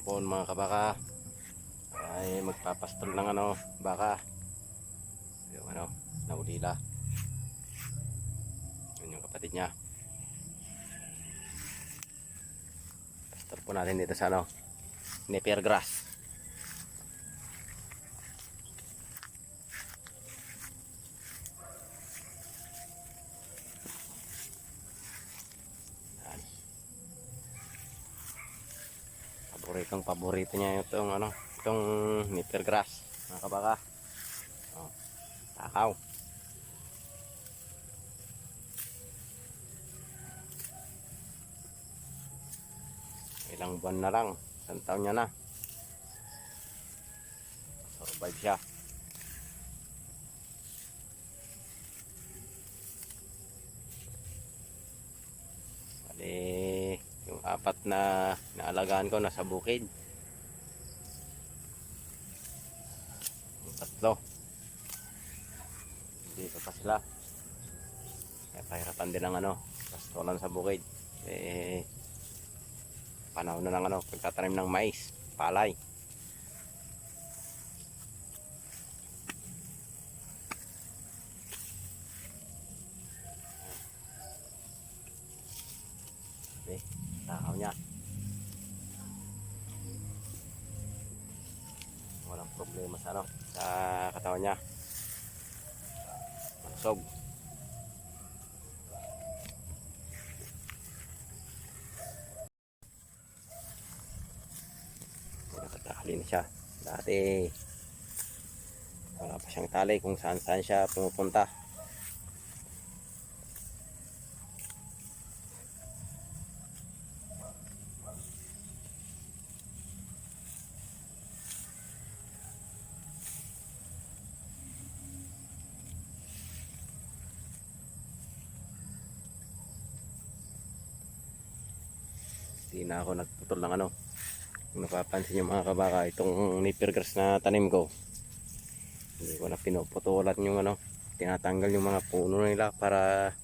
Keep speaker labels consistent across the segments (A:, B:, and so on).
A: hapon mga kabaka. Ay magpapastol ng ano baka. Yung ano naulila. Yun yung kapatid niya. Pastol po natin dito sa ano Napier grass paboritong paborito niya itong ano itong nipper grass mga kabaka. Oh, takaw. Ilang buwan na lang isang taon niya na. Survive siya. Bali, yung apat na naalagaan ko nasa bukid. Tatlo. Dito pa sila. Kaya pahirapan din ang ano, pastolan sa bukid. Eh, panahon na ng ano, pagtatanim ng mais, palay. Problema sa ano, sa katawan niya. Mansog. Nakatali na siya. Dati wala pa siyang tali kung saan saan siya pumupunta. Hindi na ako nagputol ng ano. Kung napapansin nyo mga kabaka, itong nipper na tanim ko. Hindi ko na pinuputulan yung ano. Tinatanggal yung mga puno nila para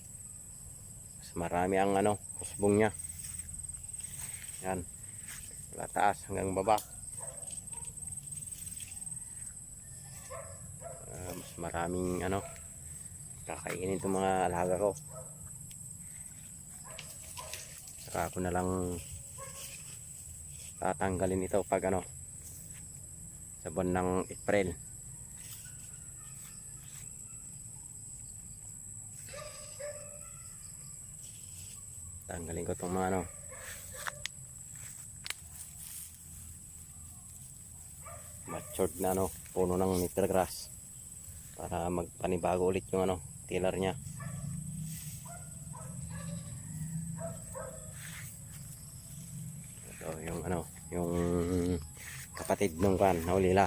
A: mas marami ang ano, husbong niya. Yan. Mula taas hanggang baba. Ah, mas maraming ano, kakainin itong mga alaga ko. Saka ako na lang tatanggalin ito pag ano sa buwan ng April. Tanggalin ko itong mga ano. Matured na ano puno ng nipper grass. Para magpanibago ulit yung ano tiller niya ito yung ano yung kapatid nung kan naulila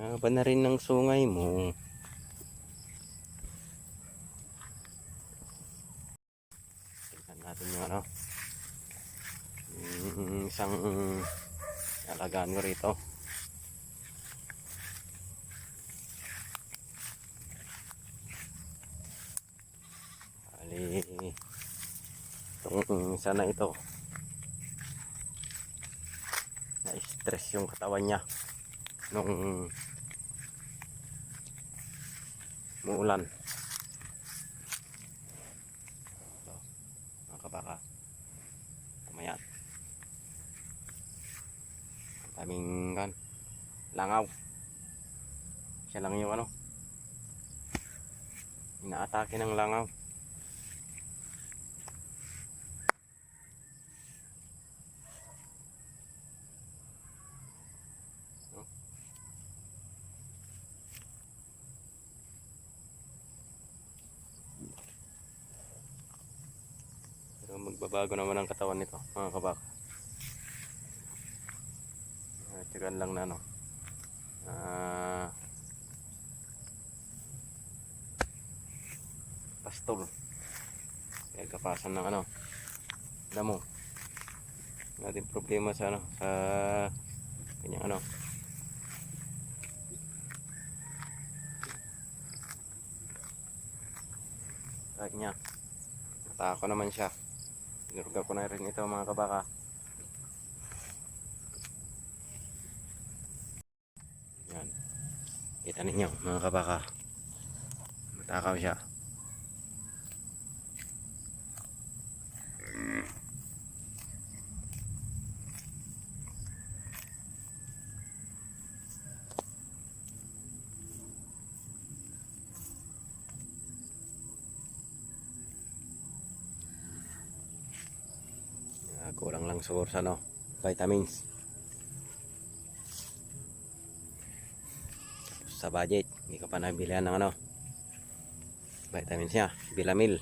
A: Ah, ba na rin ng sungay mo? Tingnan natin yung ano. Yung isang alagaan ko rito. Isa na ito. Na-stress yung katawan niya nung muulan. So, mga kabaka. Kumayan. Ang daming kan. Langaw. Siya lang yung ano. Inaatake ng langaw. Pero magbabago naman ang katawan nito, mga kabaka. Uh, tsagaan lang na ano. Ah, pastol. Kaya kapasan ng ano. Damo. Natin problema sa ano, sa kanyang ano. Kahit niya. Natako naman siya. Pinurga ko na rin ito mga kabaka. Yan. Kita ninyo mga kabaka. Matakaw siya. Kulang lang siguro sa ano, vitamins. Sa budget, hindi ko pa nabilihan ng ano, vitamins niya, bilamil.